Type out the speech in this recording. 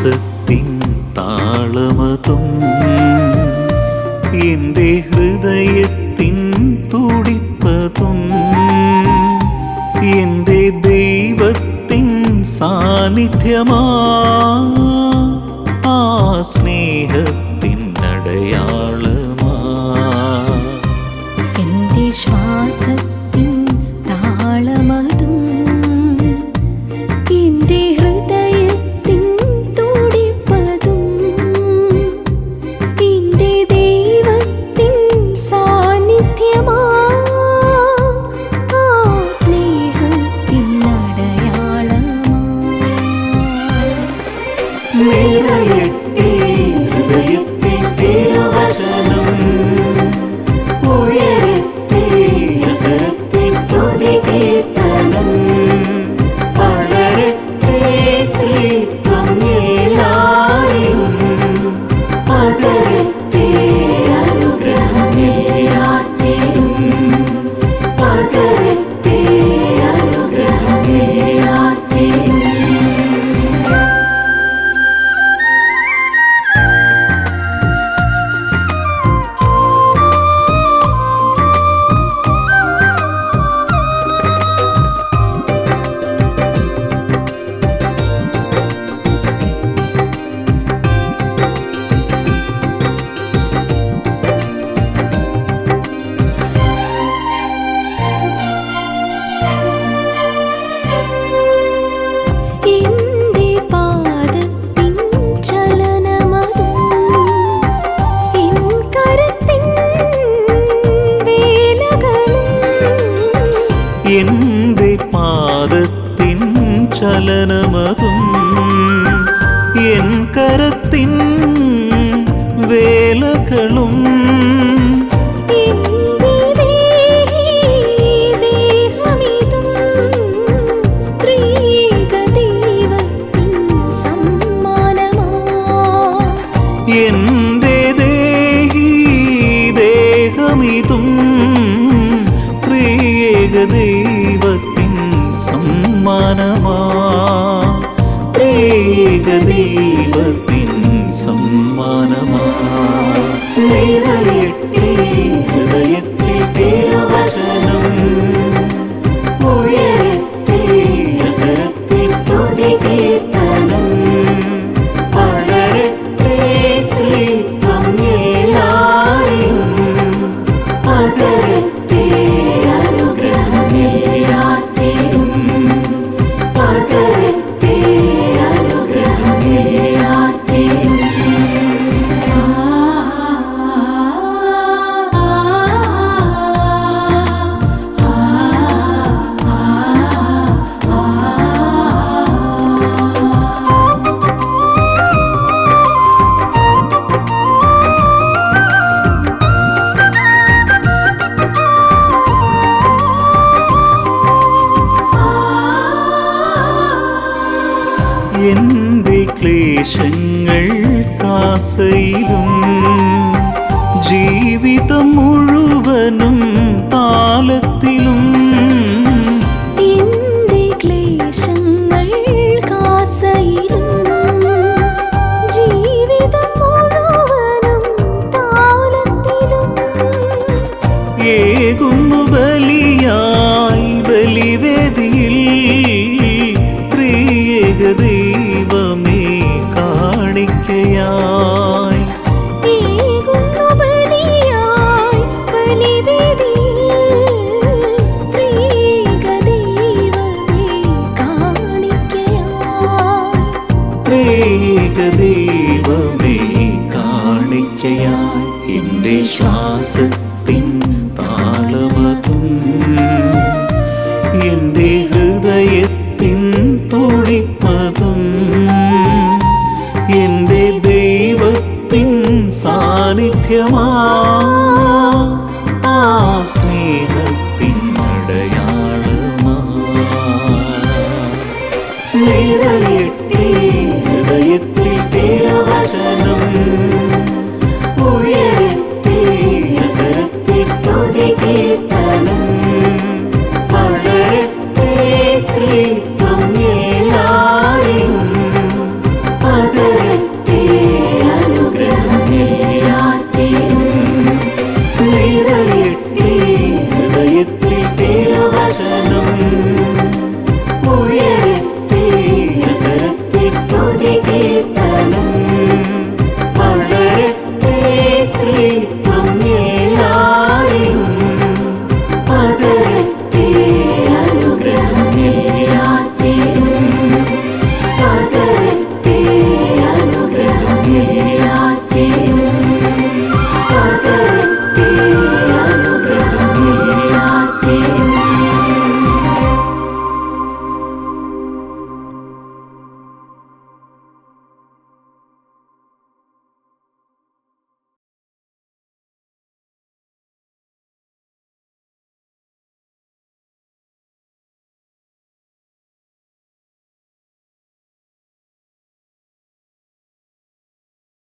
വിലാസത്തിൻ താളമതും എന്റെ ഹൃദയത്തിൻ തുടിപ്പതും എന്റെ ദൈവത്തിൻ സാന്നിധ്യമാ ആ സ്നേഹത്തിൻ എന്റെ പാദത്തിൻ ചലനമതും ദേശങ്ങൾ താസയിലും ജീവിതം മുഴുവനും താലത്തിലും ദൈവമേ കാണിക്കയായി എന്റെ ശ്വാസത്തിൻ താളമതും എന്റെ